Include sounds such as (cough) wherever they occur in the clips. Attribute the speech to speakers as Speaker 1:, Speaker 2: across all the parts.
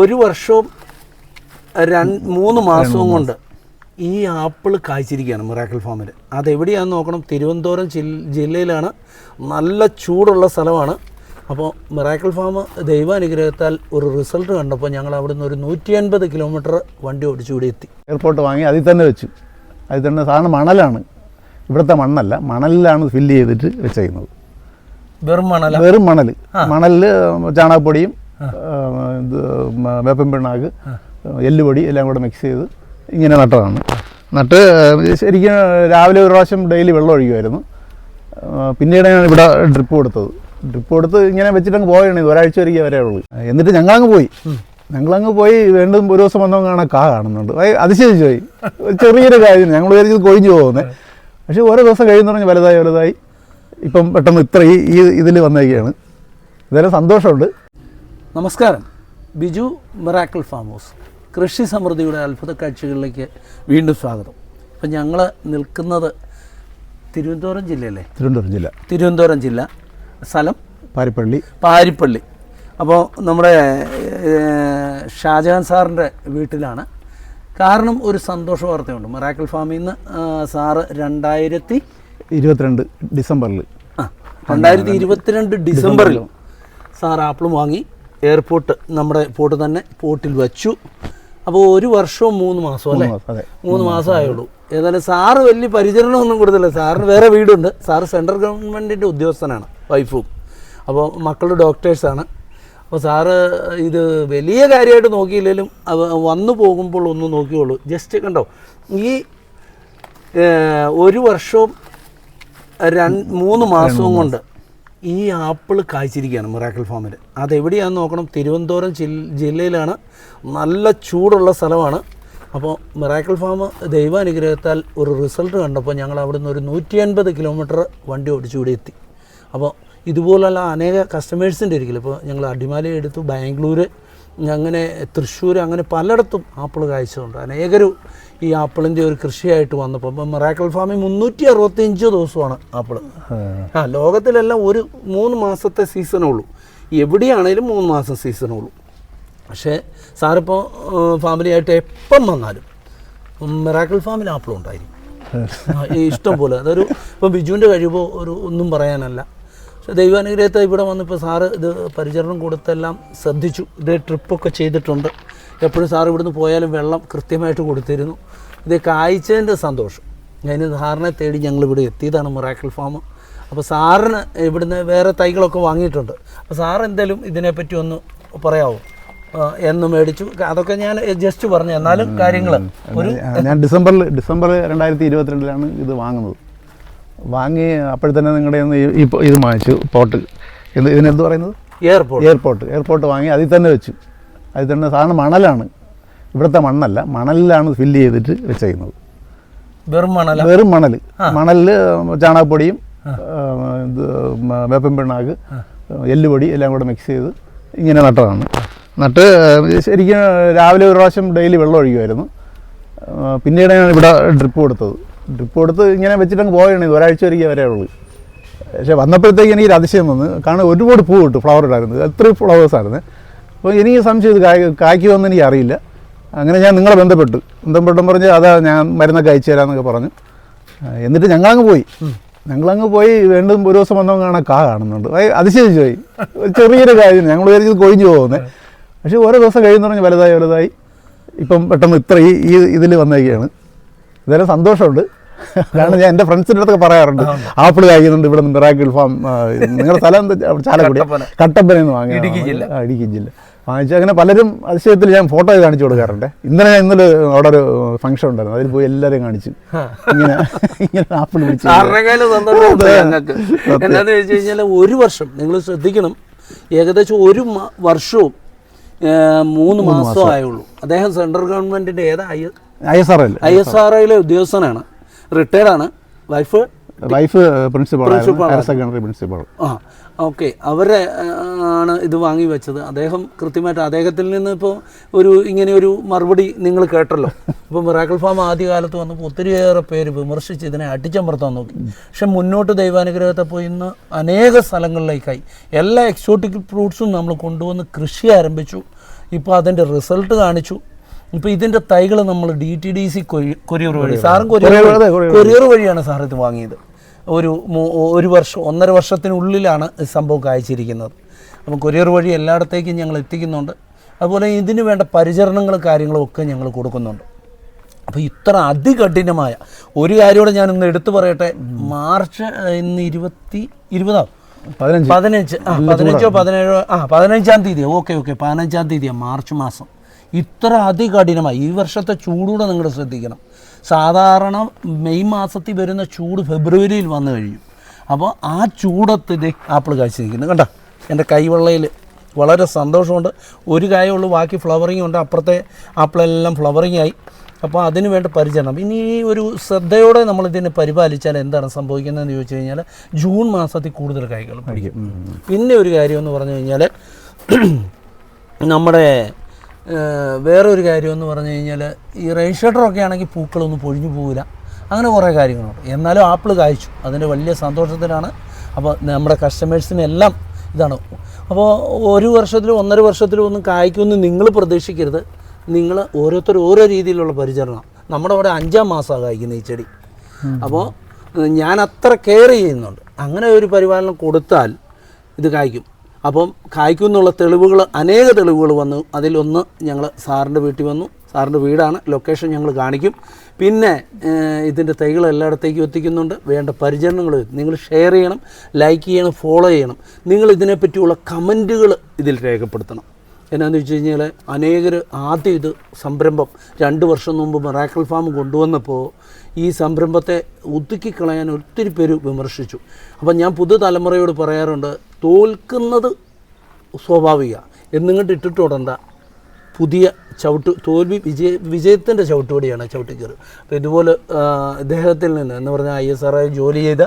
Speaker 1: ഒരു വർഷവും രണ്ട് മൂന്ന് മാസവും കൊണ്ട് ഈ ആപ്പിൾ കായ്ച്ചിരിക്കുകയാണ് മിറാക്കിൾ ഫാമിൽ അതെവിടെയാണെന്ന് നോക്കണം? തിരുവനന്തപുരം ജില്ല ജില്ലയിലാണ്. നല്ല ചൂടുള്ള സ്ഥലമാണ്. അപ്പോൾ മിറാക്കിൾ ഫാം ദൈവാനുഗ്രഹത്താൽ ഒരു റിസൾട്ട് കണ്ടപ്പോൾ ഞങ്ങൾ അവിടെ നിന്ന് ഒരു നൂറ്റി അൻപത് കിലോമീറ്റർ വണ്ടി ഓടിച്ചു ഇവിടെ എത്തി.
Speaker 2: എയർപോർട്ട് വാങ്ങി അതിൽ തന്നെ വെച്ചു. അതിൽ തന്നെ സാധാരണ മണലാണ്. ഇവിടുത്തെ മണ്ണല്ല. മണലിലാണ് ഫില്ല് ചെയ്തിട്ട് വെച്ചേക്കുന്നത്.
Speaker 1: വെറും മണൽ
Speaker 2: വെറും മണൽ മണലിൽ ചാണകപ്പൊടിയും ഇത് പിണ്ണാക്ക് എല്ലുപൊടി എല്ലാം കൂടെ മിക്സ് ചെയ്ത് ഇങ്ങനെ നട്ടതാണ്. നട്ട് ശരിക്കും രാവിലെ ഒരു പ്രാവശ്യം ഡെയിലി വെള്ളം ഒഴിക്കുമായിരുന്നു ഞാൻ ഇവിടെ ഡ്രിപ്പ് കൊടുത്തത്. ഡ്രിപ്പ് കൊടുത്ത് ഇങ്ങനെ വെച്ചിട്ട് അങ്ങ് പോയാണ് ഒരാഴ്ച വരിക വരെ ഉള്ളൂ എന്നിട്ട് ഞങ്ങളങ്ങ് പോയി. ഞങ്ങളങ്ങ് പോയി വീണ്ടും ഒരു ദിവസം വന്നവൻ കാണാൻ കാ കാണുന്നുണ്ട്. അതിശയിച്ചു പോയി ചെറിയൊരു കാര്യം ഞങ്ങൾ വിചാരിച്ചത് കൊഴിഞ്ഞു പോകുന്നത് പക്ഷേ ഓരോ ദിവസം കഴിയുന്ന പറഞ്ഞ് വലുതായി വലുതായി. ഇപ്പം പെട്ടെന്ന് ഇത്ര ഈ ഈ ഇതിൽ വന്നേക്കാണ്. ഇതെല്ലാം സന്തോഷമുണ്ട്.
Speaker 1: നമസ്കാരം. Biju miracle farm house. കൃഷി സമൃദ്ധിയുടെ അത്ഭുത കാഴ്ചകളിലേക്ക് വീണ്ടും സ്വാഗതം. ഇപ്പം ഞങ്ങൾ നിൽക്കുന്നത് തിരുവനന്തപുരം ജില്ലയല്ലേ?
Speaker 2: തിരുവനന്തപുരം ജില്ല.
Speaker 1: തിരുവനന്തപുരം ജില്ല. സ്ഥലം?
Speaker 2: പാരിപ്പള്ളി.
Speaker 1: പാരിപ്പള്ളി. അപ്പോൾ നമ്മുടെ ഷാജഹാൻ സാറിന്റെ വീട്ടിലാണ്. കാരണം ഒരു സന്തോഷ വാർത്തയുണ്ട്. മെറാക്കൽ ഫാമിൽ നിന്ന് സാറ് രണ്ടായിരത്തി
Speaker 2: ഇരുപത്തിരണ്ട് ഡിസംബറിൽ.
Speaker 1: ആ രണ്ടായിരത്തി ഇരുപത്തിരണ്ട് ഡിസംബറിൽ സാർ ആപ്പിളും വാങ്ങി. എയർപോർട്ട് നമ്മുടെ പോർട്ട് തന്നെ പോർട്ടിൽ വച്ചു. അപ്പോൾ ഒരു വർഷവും മൂന്ന് മാസം അല്ലേ? മൂന്ന് മാസം ആയുള്ളൂ ഏതായാലും സാറ് വലിയ പരിചരണമൊന്നും കൊടുത്തില്ല. സാറിന് വേറെ വീടുണ്ട്. സാറ് സെൻട്രൽ ഗവൺമെന്റിന്റെ ഉദ്യോഗസ്ഥനാണ് വൈഫും. അപ്പോൾ മക്കളുടെ ഡോക്ടേഴ്സാണ്. അപ്പോൾ സാറ് ഇത് വലിയ കാര്യമായിട്ട് നോക്കിയില്ലെങ്കിലും അത് വന്നു പോകുമ്പോൾ ഒന്ന് നോക്കിയുള്ളൂ ജസ്റ്റ് കണ്ടോ ഈ ഒരു വർഷവും രണ്ട് മൂന്ന് മാസവും കൊണ്ട് ഈ ആപ്പിൾ കായ്ച്ചിരിക്കുകയാണ് മിറാക്കിൾ ഫാമിൽ അതെവിടെയാണെന്ന് നോക്കണം? തിരുവനന്തപുരം ജില്ലയിലാണ്. നല്ല ചൂടുള്ള സ്ഥലമാണ്. അപ്പോൾ മിറാക്കിൾ ഫാം ദൈവാനുഗ്രഹത്താൽ ഒരു റിസൾട്ട് കണ്ടപ്പോൾ ഞങ്ങൾ അവിടുന്ന് ഒരു നൂറ്റി അൻപത് കിലോമീറ്റർ വണ്ടി ഓടിച്ചുകൂടി എത്തി. അപ്പോൾ ഇതുപോലുള്ള അനേക കസ്റ്റമേഴ്സിന്റെ ഒരിക്കലും ഇപ്പോൾ ഞങ്ങൾ അടിമാലി എടുത്തു ബാംഗ്ലൂർ അങ്ങനെ തൃശ്ശൂർ അങ്ങനെ പലയിടത്തും ആപ്പിൾ കായ്ച്ചതുകൊണ്ട് അനേകരും ഈ ആപ്പിളിന്റെ ഒരു കൃഷിയായിട്ട് വന്നപ്പോൾ ഇപ്പം മെറാക്കൽ ഫാമിൽ മുന്നൂറ്റി അറുപത്തിയഞ്ച് ദിവസമാണ് ആപ്പിൾ. ആ ലോകത്തിലെല്ലാം ഒരു മൂന്ന് മാസത്തെ സീസണേ ഉള്ളൂ എവിടെയാണേലും മൂന്ന് മാസം സീസണേ ഉള്ളൂ പക്ഷേ സാറിപ്പോൾ ഫാമിലിയായിട്ട് എപ്പം വന്നാലും മെറാക്കൽ ഫാമിൽ ആപ്പിൾ ഉണ്ടായിരിക്കും ഇഷ്ടം പോലെ. അതൊരു ഇപ്പം ബിജുവിന്റെ കഴിവോ ഒരു ഒന്നും പറയാനല്ല. ദൈവാനുഗ്രഹത്തെ ഇവിടെ വന്നിപ്പോൾ സാറ് ഇത് പരിചരണം കൊടുത്തെല്ലാം ശ്രദ്ധിച്ചു. ഇത് ട്രിപ്പൊക്കെ ചെയ്തിട്ടുണ്ട്. എപ്പോഴും സാറ് ഇവിടുന്ന് പോയാലും വെള്ളം കൃത്യമായിട്ട് കൊടുത്തിരുന്നു. ഇത് കായ്ച്ചതിന്റെ സന്തോഷം. ഞാൻ സാറിനെ തേടി ഞങ്ങൾ ഇവിടെ എത്തിയതാണ് മൊറാക്കിൾ ഫാം. അപ്പോൾ സാറിന് ഇവിടുന്ന് വേറെ തൈകളൊക്കെ വാങ്ങിയിട്ടുണ്ട്. അപ്പോൾ സാർ എന്തായാലും ഇതിനെപ്പറ്റി ഒന്ന് പറയാമോ എന്ന് മേടിച്ചു. അതൊക്കെ ഞാൻ ജസ്റ്റ് പറഞ്ഞു. എന്നാലും കാര്യങ്ങൾ ഒരു
Speaker 2: ഞാൻ ഡിസംബറിൽ ഡിസംബർ രണ്ടായിരത്തി ഇരുപത്തിരണ്ടിലാണ് ഇത് വാങ്ങുന്നത്. വാങ്ങി അപ്പോഴത്തന്നെ നിങ്ങളുടെ ഈ ഇത് വാങ്ങിച്ചു പോട്ട്. എന്ത് ഇതിനെന്ത് പറയുന്നത്?
Speaker 1: എയർപോർട്ട്
Speaker 2: എയർപോർട്ട് എയർപോർട്ട് വാങ്ങി അതിൽ തന്നെ വെച്ചു. അതിൽ തന്നെ സാധാരണ മണലാണ്. ഇവിടുത്തെ മണ്ണല്ല മണലിലാണ് ഫില്ല് ചെയ്തിട്ട് വെച്ചേക്കുന്നത്.
Speaker 1: വെറും മണൽ
Speaker 2: വെറും മണൽ. മണലിൽ ചാണകപ്പൊടിയും വേപ്പം പിണ്ണാക്ക് എല്ലുപൊടി എല്ലാം കൂടെ മിക്സ് ചെയ്ത് ഇങ്ങനെ നട്ടതാണ്. നട്ട് ശരിക്കും രാവിലെ ഒരു പ്രാവശ്യം ഡെയിലി വെള്ളം ഒഴിക്കുമായിരുന്നു പിന്നീടാണ് ഇവിടെ ഡ്രിപ്പ് കൊടുത്തത്. ഡ്രിപ്പ് കൊടുത്ത് ഇങ്ങനെ വെച്ചിട്ടങ്ങ് പോവുകയാണ് ഇത് ഒരാഴ്ച വരിക വരെ ഉള്ളൂ. പക്ഷേ വന്നപ്പോഴത്തേക്ക് എനിക്ക് അതിശയം വന്ന് കാരണം ഒരുപാട് പൂ കിട്ടും ഫ്ലവർ ഉണ്ടായിരുന്നു എത്ര ഫ്ലവേഴ്സായിരുന്നു അപ്പോൾ എനിക്ക് സംശയം ഇത് കായ് കായ്ക്കുമെന്ന് എനിക്ക് അറിയില്ല. അങ്ങനെ ഞാൻ നിങ്ങളെ ബന്ധപ്പെട്ടു. ബന്ധപ്പെട്ടു പറഞ്ഞ് അതാ ഞാൻ മരുന്നൊക്കെ അയച്ചു തരാമെന്നൊക്കെ പറഞ്ഞു. എന്നിട്ട് ഞങ്ങളങ്ങ് പോയി. ഞങ്ങളങ്ങ് പോയി വീണ്ടും ഒരു ദിവസം വന്നപ്പോൾ കാണാൻ കാ കാണുന്നുണ്ട്. അതിശയിച്ചു പോയി. ചെറിയൊരു കാര്യം ഞങ്ങൾ വിചാരിച്ചത് കൊഴിഞ്ഞു പോകുന്നത് പക്ഷേ ഓരോ ദിവസം കഴിയുന്ന പറഞ്ഞ് വലുതായി വലുതായി. ഇപ്പം പെട്ടെന്ന് ഇത്ര ഈ ഈ ഇതിൽ വന്നേക്കുകയാണ് ഇതെല്ലാം സന്തോഷമുണ്ട്. കാരണം ഞാൻ എന്റെ ഫ്രണ്ട്സിന്റെ അടുത്തൊക്കെ പറയാറുണ്ട്. ആപ്പിൾ കായ്ക്കുന്നുണ്ട് ഇവിടെ നിന്ന് മിറാക്കിൾ ഫാം നിങ്ങളുടെ സ്ഥലം എന്താ? ചാലക്കുടി.
Speaker 1: കട്ടപ്പന.
Speaker 2: നിന്ന് വാങ്ങിയ
Speaker 1: ഇടുക്കി ജില്ല.
Speaker 2: ഇടുക്കി ജില്ല. വാങ്ങിച്ചു. അങ്ങനെ പലരും അതിശയത്തിൽ ഞാൻ ഫോട്ടോ കാണിച്ചു കൊടുക്കാറുണ്ട്. ഇന്നലെ ഞാൻ ഇന്നലെ അവിടെ ഒരു ഫംഗ്ഷൻ ഉണ്ടായിരുന്നു. അതിൽ പോയി എല്ലാവരെയും കാണിച്ചു. ഇങ്ങനെ ഇങ്ങനെ ആപ്പിൾ
Speaker 1: വിളിച്ചു എന്താണെന്ന് വെച്ച് കഴിഞ്ഞാൽ ഒരു വർഷം നിങ്ങൾ ശ്രദ്ധിക്കണം. ഏകദേശം ഒരു വർഷവും മൂന്ന് മാസമായുള്ളൂ ആയുള്ളൂ. അദ്ദേഹം സെൻട്രൽ ഗവൺമെന്റിന്റെ ഏതാ? I
Speaker 2: S R
Speaker 1: I S R ഐയിലെ ഉദ്യോഗസ്ഥനാണ്. റിട്ടയർഡാണ് wife
Speaker 2: wife principal higher secondary principal
Speaker 1: ആ ഓക്കെ അവരെ ആണ് ഇത് വാങ്ങി വെച്ചത്. അദ്ദേഹം കൃത്യമായിട്ട് അദ്ദേഹത്തിൽ നിന്ന് ഇപ്പോൾ ഒരു ഇങ്ങനെ ഒരു മറുപടി നിങ്ങൾ കേട്ടല്ലോ. ഇപ്പോൾ മിറാക്കിൾ ഫാം ആദ്യകാലത്ത് വന്നപ്പോൾ ഒത്തിരിയേറെ പേര് വിമർശിച്ച് ഇതിനെ അടിച്ചമർത്താൻ നോക്കി. പക്ഷെ മുന്നോട്ട് ദൈവാനുഗ്രഹത്തെ പോയി ഇന്ന് അനേക സ്ഥലങ്ങളിലേക്കായി. എല്ലാ എക്സോട്ടിക് ഫ്രൂട്ട്സും നമ്മൾ കൊണ്ടുവന്ന് കൃഷി ആരംഭിച്ചു. ഇപ്പോൾ അതിന്റെ റിസൾട്ട് കാണിച്ചു. ഇപ്പോൾ ഇതിന്റെ തൈകൾ നമ്മൾ D T D C courier വഴി സാറും കൊറിയർ കൊറിയർ വഴിയാണ് സാർ ഇത് വാങ്ങിയത്. ഒരു ഒരു വർഷം ഒന്നര വർഷത്തിനുള്ളിലാണ് സംഭവം കായ്ച്ചിരിക്കുന്നത് അപ്പം കൊറിയർ വഴി എല്ലായിടത്തേക്കും ഞങ്ങൾ എത്തിക്കുന്നുണ്ട്. അതുപോലെ ഇതിന് വേണ്ട പരിചരണങ്ങൾ കാര്യങ്ങളും ഒക്കെ ഞങ്ങൾ കൊടുക്കുന്നുണ്ട്. അപ്പോൾ ഇത്ര അതികഠിനമായ ഒരു കാര്യം കൂടെ ഞാനൊന്ന് എടുത്തു പറയട്ടെ. മാർച്ച് ഇന്ന് ഇരുപത്തി ഇരുപതാം
Speaker 2: പതിനഞ്ച്.
Speaker 1: പതിനഞ്ച് ആ പതിനഞ്ചോ പതിനേഴോ ആ പതിനഞ്ചാം തീയതിയോ. ഓക്കെ ഓക്കെ പതിനഞ്ചാം തീയതിയാണ് മാർച്ച് മാസം. ഇത്ര അതികഠിനമായി. ഈ വർഷത്തെ ചൂടൂടെ നിങ്ങൾ ശ്രദ്ധിക്കണം. സാധാരണ മെയ് മാസത്തിൽ വരുന്ന ചൂട് ഫെബ്രുവരിയിൽ വന്നു കഴിയും. അപ്പോൾ ആ ചൂടത്ത് ഇത് ആപ്പിൾ കാഴ്ച നിൽക്കുന്നു. കണ്ട? എന്റെ കൈവെള്ളയിൽ വളരെ സന്തോഷമുണ്ട്. ഒരു കായുള്ളൂ ബാക്കി ഫ്ലവറിങ് ഉണ്ട്. അപ്പുറത്തെ ആപ്പിളെല്ലാം ഫ്ലവറിങ് ആയി. അപ്പോൾ അതിന് വേണ്ട പരിചരണം. ഇനി ഈ ഒരു ശ്രദ്ധയോടെ നമ്മൾ ഇതിനെ പരിപാലിച്ചാൽ എന്താണ് സംഭവിക്കുന്നതെന്ന് ചോദിച്ചു കഴിഞ്ഞാൽ ജൂൺ മാസത്തിൽ കൂടുതൽ കായ്കൾ പിടിക്കും. പിന്നെ ഒരു കാര്യം എന്ന് പറഞ്ഞു കഴിഞ്ഞാൽ (clears throat) നമ്മുടെ ഏഹ്, വേറെ ഒരു കാര്യം എന്ന് പറഞ്ഞു കഴിഞ്ഞാൽ ഈ റെയിൻഷട്ടറൊക്കെ ആണെങ്കിൽ പൂക്കളൊന്നും പൊഴിഞ്ഞു പോകില്ല അങ്ങനെ കുറേ കാര്യങ്ങളുണ്ട്. എന്നാലും ആപ്പിൾ കായ്ച്ചു. അതിന്റെ വലിയ സന്തോഷത്തിലാണ്. അപ്പോൾ നമ്മുടെ കസ്റ്റമേഴ്സിനെല്ലാം ഇതാണ്. അപ്പോൾ ഒരു വർഷത്തിലും ഒന്നര വർഷത്തിലും ഒന്നും കായ്ക്കുമെന്ന് നിങ്ങൾ പ്രതീക്ഷിക്കരുത്. നിങ്ങൾ ഓരോരുത്തർ ഓരോ രീതിയിലുള്ള പരിചരണം. നമ്മുടെ അവിടെ അഞ്ചാം മാസമാണ് കായ്ക്കുന്നത് ഈ ചെടി. അപ്പോൾ ഞാൻ അത്ര കെയർ ചെയ്യുന്നുണ്ട്. അങ്ങനെ ഒരു പരിപാലനം കൊടുത്താൽ ഇത് കായ്ക്കും. അപ്പം കായ്ക്കും എന്നുള്ള തെളിവുകൾ അനേക തെളിവുകൾ വന്നു. അതിലൊന്ന് ഞങ്ങൾ സാറിന്റെ വീട്ടിൽ വന്നു. സാറിന്റെ വീടാണ്. ലൊക്കേഷൻ ഞങ്ങൾ കാണിക്കും. പിന്നെ ഇതിന്റെ തൈകൾ എല്ലായിടത്തേക്കും എത്തിക്കുന്നുണ്ട്. വേണ്ട പരിചരണങ്ങൾ നിങ്ങൾ ഷെയർ ചെയ്യണം ലൈക്ക് ചെയ്യണം ഫോളോ ചെയ്യണം. നിങ്ങൾ ഇതിനെപ്പറ്റിയുള്ള കമന്റുകൾ ഇതിൽ രേഖപ്പെടുത്തണം. എന്നാന്ന് വെച്ച് കഴിഞ്ഞാൽ അനേകർ ആദ്യം ഇത് സംരംഭം രണ്ട് വർഷം മുമ്പ് മെറാക്കിൾ ഫാം കൊണ്ടുവന്നപ്പോൾ ഈ സംരംഭത്തെ ഒതുക്കിക്കളയാൻ ഒത്തിരി പേര് വിമർശിച്ചു. അപ്പം ഞാൻ പുതുതലമുറയോട് പറയാറുണ്ട് തോൽക്കുന്നത് സ്വാഭാവിക എന്നിങ്ങോട്ട് ഇട്ടിട്ട് ഉടണ്ട പുതിയ ചവിട്ട് തോൽവി വിജയ വിജയത്തിന്റെ ചവിട്ടുപടിയാണ് ചവിട്ടിക്കയറ് അപ്പോൾ ഇതുപോലെ ഇദ്ദേഹത്തിൽ നിന്ന് എന്ന് പറഞ്ഞാൽ ഐ എസ് ആർ ജോലി ചെയ്ത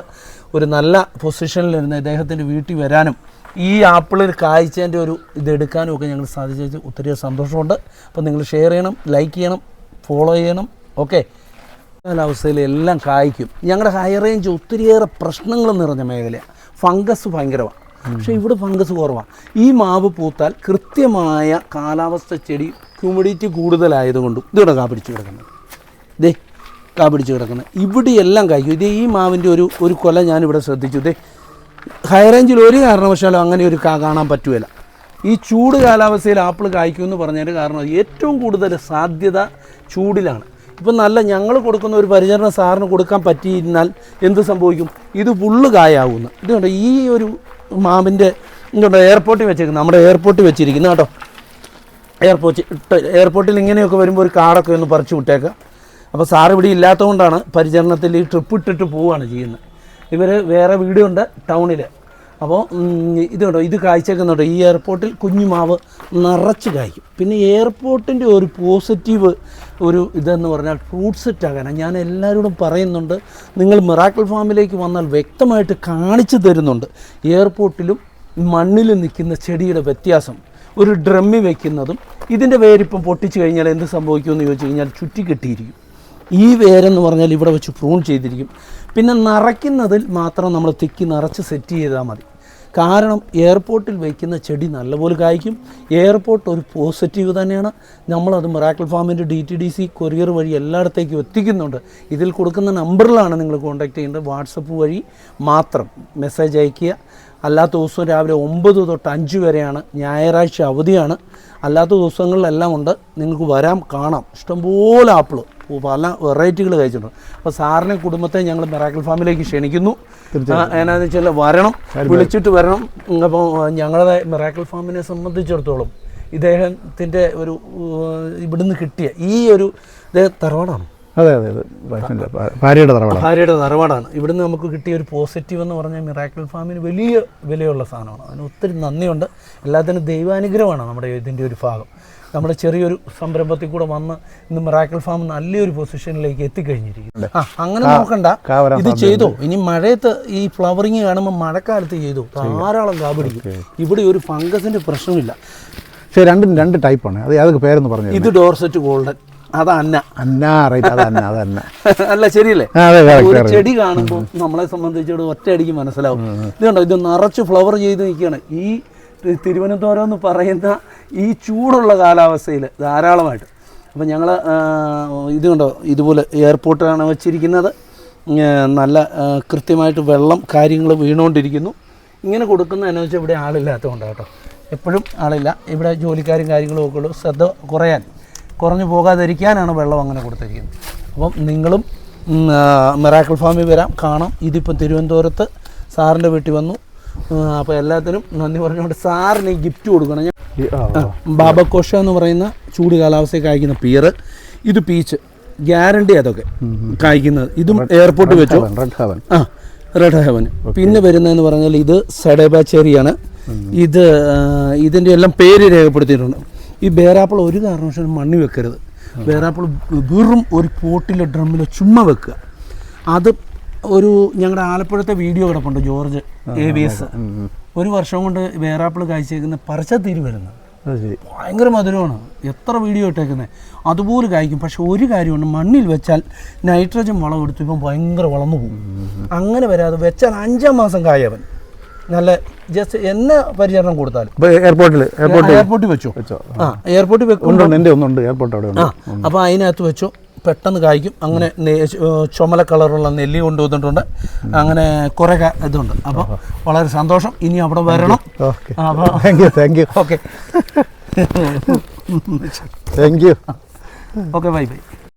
Speaker 1: ഒരു നല്ല പൊസിഷനിൽ നിന്ന് ഇദ്ദേഹത്തിന്റെ വീട്ടിൽ വരാനും ഈ ആപ്പിളിൽ കായ്ച്ചതിന്റെ ഒരു ഇത് എടുക്കാനും ഒക്കെ ഞങ്ങൾ സാധിച്ചു ഒത്തിരി സന്തോഷമുണ്ട്. അപ്പോൾ നിങ്ങൾ ഷെയർ ചെയ്യണം ലൈക്ക് ചെയ്യണം ഫോളോ ചെയ്യണം ഓക്കെ കാലാവസ്ഥയിൽ എല്ലാം കായ്ക്കും. ഞങ്ങളുടെ ഹൈ റേഞ്ച് ഒത്തിരിയേറെ പ്രശ്നങ്ങൾ നിറഞ്ഞ മേഖലയാണ്. ഫംഗസ് ഭയങ്കരമാണ്. പക്ഷേ ഇവിടെ ഫംഗസ് കുറവാണ്. ഈ മാവ് പൂത്താൽ കൃത്യമായ കാലാവസ്ഥ ചെടി ഹ്യൂമിഡിറ്റി കൂടുതലായതുകൊണ്ടും ഇതിവിടെ കാ പിടിച്ചു കിടക്കുന്നത് ഇതേ കാ പിടിച്ചു കിടക്കുന്നത് ഇവിടെയെല്ലാം കായ്ക്കും. ഇതേ ഈ മാവിന്റെ ഒരു ഒരു കൊല ഞാനിവിടെ ശ്രദ്ധിച്ചു. ദേ ഹൈ റേഞ്ചിൽ ഒരു കാരണവശാലും അങ്ങനെ ഒരു കാ കാണാൻ പറ്റുകയില്ല ഈ ചൂട് കാലാവസ്ഥയിൽ ആപ്പിൾ കായ്ക്കും എന്ന് പറഞ്ഞതിന്റെ കാരണം ഏറ്റവും കൂടുതൽ സാധ്യത ചൂടിലാണ്. ഇപ്പം നല്ല ഞങ്ങൾ കൊടുക്കുന്ന ഒരു പരിചരണം സാറിന് കൊടുക്കാൻ പറ്റിയിരുന്നാൽ എന്ത് സംഭവിക്കും? ഇത് ഫുള്ള് കായാവുന്നു. ഇതുകൊണ്ട് ഈ ഒരു മാവിന്റെ ഇതുകൊണ്ട് എയർപോർട്ടിൽ വെച്ചേക്കുന്നത് നമ്മുടെ എയർപോർട്ടിൽ വെച്ചിരിക്കുന്നു കേട്ടോ. എയർപോർട്ട് എയർപോർട്ടിൽ ഇങ്ങനെയൊക്കെ വരുമ്പോൾ ഒരു കാർഡൊക്കെ ഒന്ന് പറിച്ചു വിട്ടേക്കാം. അപ്പോൾ സാർ ഇവിടെ ഇല്ലാത്തതുകൊണ്ടാണ് പരിചരണത്തിൽ ഈ ട്രിപ്പ് ഇട്ടിട്ട് പോവുകയാണ് ചെയ്യുന്നത്. ഇവർ വേറെ വീടുണ്ട് ടൗണിൽ അപ്പോൾ ഇത് കണ്ടോ ഇത് കായ്ച്ചേക്കുന്നുണ്ടോ ഈ എയർപോർട്ടിൽ കുഞ്ഞുമാവ് നിറച്ച് കായ്ക്കും. പിന്നെ എയർപോർട്ടിന്റെ ഒരു പോസിറ്റീവ് ഒരു ഇതെന്ന് പറഞ്ഞാൽ ഫ്രൂട്ട്സ് സെറ്റ് ആകാനാണ്. ഞാൻ എല്ലാവരോടും പറയുന്നുണ്ട് നിങ്ങൾ മിറാക്കിൾ ഫാമിലേക്ക് വന്നാൽ വ്യക്തമായിട്ട് കാണിച്ചു തരുന്നുണ്ട്. എയർപോർട്ടിലും മണ്ണിൽ നിൽക്കുന്ന ചെടിയുടെ വ്യത്യാസം. ഒരു ഡ്രമ്മി വെക്കുന്നതും ഇതിന്റെ വേരിപ്പം പൊട്ടിച്ചു കഴിഞ്ഞാൽ എന്ത് സംഭവിക്കുമെന്ന് ചോദിച്ചു കഴിഞ്ഞാൽ ചുറ്റി കെട്ടിയിരിക്കും. ഈ വേരെന്ന് പറഞ്ഞാൽ ഇവിടെ വെച്ച് പ്രൂൺ ചെയ്തിരിക്കും. പിന്നെ നിറയ്ക്കുന്നതിൽ മാത്രം നമ്മൾ തിക്കി നിറച്ച് സെറ്റ് ചെയ്താൽ മതി. കാരണം എയർപോർട്ടിൽ വയ്ക്കുന്ന ചെടി നല്ലപോലെ കായ്ക്കും. എയർപോർട്ട് ഒരു പോസിറ്റീവ് തന്നെയാണ്. നമ്മളത് മിറാക്കിൾ ഫാമിന്റെ D T D C courier വഴി എല്ലായിടത്തേക്കും എത്തിക്കുന്നുണ്ട്. ഇതിൽ കൊടുക്കുന്ന നമ്പറിലാണ് നിങ്ങൾ കോൺടാക്ട് ചെയ്യേണ്ടത്. വാട്സപ്പ് വഴി മാത്രം മെസ്സേജ് അയയ്ക്കുക. അല്ലാത്ത ദിവസം രാവിലെ ഒമ്പത് തൊട്ട് അഞ്ച് വരെയാണ്. ഞായറാഴ്ച അവധിയാണ്. അല്ലാത്ത ദിവസങ്ങളിലെല്ലാം ഉണ്ട്. നിങ്ങൾക്ക് വരാം കാണാം. ഇഷ്ടംപോലെ ആപ്പിൾ പല വെറൈറ്റികൾ കഴിച്ചിട്ടുണ്ട്. അപ്പോൾ സാറിനെ കുടുംബത്തെ ഞങ്ങൾ മിറാക്കിൾ ഫാമിലേക്ക് ക്ഷണിക്കുന്നു. എന്നാന്ന് വെച്ചാൽ വരണം വിളിച്ചിട്ട് വരണം. അപ്പോൾ ഞങ്ങളുടെ മിറാക്കിൾ ഫാമിനെ സംബന്ധിച്ചിടത്തോളം ഇദ്ദേഹത്തിന്റെ ഒരു ഇവിടുന്ന് കിട്ടിയ ഈ ഒരു ഇദ്ദേഹം തറവാടാണ്.
Speaker 2: അതെ അതെ അതെ. വൈഫിന്റെ ഭാര്യയുടെ തറവാടാണ്.
Speaker 1: ഭാര്യയുടെ തറവാടാണ്. ഇവിടുന്ന് നമുക്ക് കിട്ടിയ ഒരു പോസിറ്റീവ് എന്ന് പറഞ്ഞാൽ മിറാക്കിൾ ഫാമിന് വലിയ വിലയുള്ള സാധനമാണ്. അതിന് ഒത്തിരി നന്ദിയുണ്ട്. എല്ലാത്തിനും ദൈവാനുഗ്രഹമാണ് നമ്മുടെ ഇതിന്റെ ഒരു ഭാഗം. നമ്മുടെ ചെറിയൊരു സംരംഭത്തിൽ കൂടെ വന്ന് ഇന്ന് മിറാക്കിൾ ഫാം നല്ലൊരു പൊസിഷനിലേക്ക് എത്തിക്കഴിഞ്ഞിരിക്കുന്നു. ആ അങ്ങനെ നോക്കണ്ട. ഇത് ചെയ്തോ? ഇനി മഴയത്ത് ഈ ഫ്ലവറിങ് കാണുമ്പോൾ മഴക്കാലത്ത് ചെയ്തു? ധാരാളം കാപിടിക്കും. ഇവിടെ ഒരു ഫംഗസിന്റെ പ്രശ്നമില്ല.
Speaker 2: പക്ഷേ രണ്ടും രണ്ട് ടൈപ്പാണ്. അത് ഏതൊക്കെ പേരെന്ന് പറഞ്ഞു
Speaker 1: ഇത് ഡോർസെറ്റ് ഗോൾഡൻ. അതാ അന്ന.
Speaker 2: അന്ന റൈറ്റ്. അതന്നെ അതന്നെ (laughs)
Speaker 1: അല്ല ശരിയല്ലേ? ഒരു ചെടി കാണുമ്പോൾ നമ്മളെ സംബന്ധിച്ചോട് ഒറ്റയടിക്ക് മനസ്സിലാവും. ഇത് കണ്ടോ ഇത് നിറച്ച് ഫ്ലവർ ചെയ്ത് നിൽക്കുകയാണ്. ഈ തിരുവനന്തപുരം എന്ന് പറയുന്ന ഈ ചൂടുള്ള കാലാവസ്ഥയിൽ ധാരാളമായിട്ട്. അപ്പോൾ ഞങ്ങൾ ഇത് കണ്ടോ? ഇതുപോലെ എയർപോർട്ടാണ് വെച്ചിരിക്കുന്നത്. നല്ല കൃത്യമായിട്ട് വെള്ളം കാര്യങ്ങൾ വീണുകൊണ്ടിരിക്കുന്നു. ഇങ്ങനെ കൊടുക്കുന്ന എന്ന് വെച്ചാൽ ഇവിടെ ആളില്ലാത്തതുകൊണ്ട് കേട്ടോ. എപ്പോഴും ആളില്ല. ഇവിടെ ജോലിക്കാരും കാര്യങ്ങളും ഒക്കെ ഉള്ളൂ. ശ്രദ്ധ കുറയാൻ കുറഞ്ഞു പോകാതിരിക്കാനാണ് വെള്ളം അങ്ങനെ കൊടുത്തിരിക്കുന്നത്. അപ്പം നിങ്ങളും മെറാക്കിൾ ഫാമിൽ വരാം. കാണാം. ഇതിപ്പം തിരുവനന്തപുരത്ത് സാറിന്റെ വീട്ടിൽ വന്നു. അപ്പോൾ എല്ലാത്തിനും നന്ദി പറഞ്ഞുകൊണ്ട് സാറിന് ഈ ഗിഫ്റ്റ് കൊടുക്കണം. ഞാൻ ബാബക്കോഷ എന്ന് പറയുന്ന ചൂട് കാലാവസ്ഥയിൽ കായ്ക്കുന്ന പിയർ ഇത് പീച്ച് ഗ്യാരണ്ടി അതൊക്കെ കായ്ക്കുന്നത്. ഇതും എയർപോർട്ട് വെച്ചു.
Speaker 2: റെഡ് ഹവൻ
Speaker 1: ആ റെഡ് ഹെവൻ പിന്നെ വരുന്നതെന്ന് പറഞ്ഞാൽ ഇത് സഡേബ ചെറിയാണ്. ഇത് ഇതിന്റെ എല്ലാം പേര് രേഖപ്പെടുത്തിയിട്ടുണ്ട്. ഈ ബേറാപ്പിൾ ഒരു കാരണവശാലും മണ്ണി വെക്കരുത്. ബേറാപ്പിൾ വെറും ഒരു പോട്ടിലോ ഡ്രമ്മിലോ ചുമ്മാ വെക്കുക. അത് ഒരു ഞങ്ങളുടെ ആലപ്പുഴത്തെ വീഡിയോ കിടപ്പുണ്ട് ജോർജ് എ ബി എസ് ഒരു വർഷം കൊണ്ട് വേറാപ്പിൾ കാഴ്ചയേക്കുന്ന പറിച്ചത്തീര് വരുന്നത്. ഭയങ്കര മധുരമാണ്. എത്ര വീഡിയോ ഇട്ടേക്കുന്നത് അതുപോലെ കായ്ക്കും. പക്ഷെ ഒരു കാര്യമുണ്ട് മണ്ണിൽ വെച്ചാൽ നൈട്രജൻ വളം എടുത്തു ഇപ്പം ഭയങ്കര വളർന്നു പോകും. അങ്ങനെ വരാതെ വെച്ചാൽ അഞ്ചാം മാസം കായവൻ. നല്ല ജസ്റ്റ് എന്ന പരിചരണം കൊടുത്താലും.
Speaker 2: എയർപോർട്ടിൽ എയർപോർട്ടിൽ
Speaker 1: എയർപോർട്ടിൽ വെച്ചു? ആ എയർപോർട്ടിൽ
Speaker 2: വെക്കുന്നുണ്ട് എന്റെ ഒന്നുണ്ട് എയർപോർട്ട് അവിടെ
Speaker 1: ആ അപ്പോൾ അതിനകത്ത് വെച്ചു. പെട്ടെന്ന് കായ്ക്കും. അങ്ങനെ ചുമല കളറുള്ള നെല്ലി കൊണ്ടുവന്നിട്ടുണ്ട്. അങ്ങനെ കുറേ ഇതുണ്ട്. അപ്പോൾ വളരെ സന്തോഷം. ഇനി അവിടെ വരണം. അപ്പോൾ
Speaker 2: thank you thank you
Speaker 1: okay
Speaker 2: thank you
Speaker 1: okay bye bye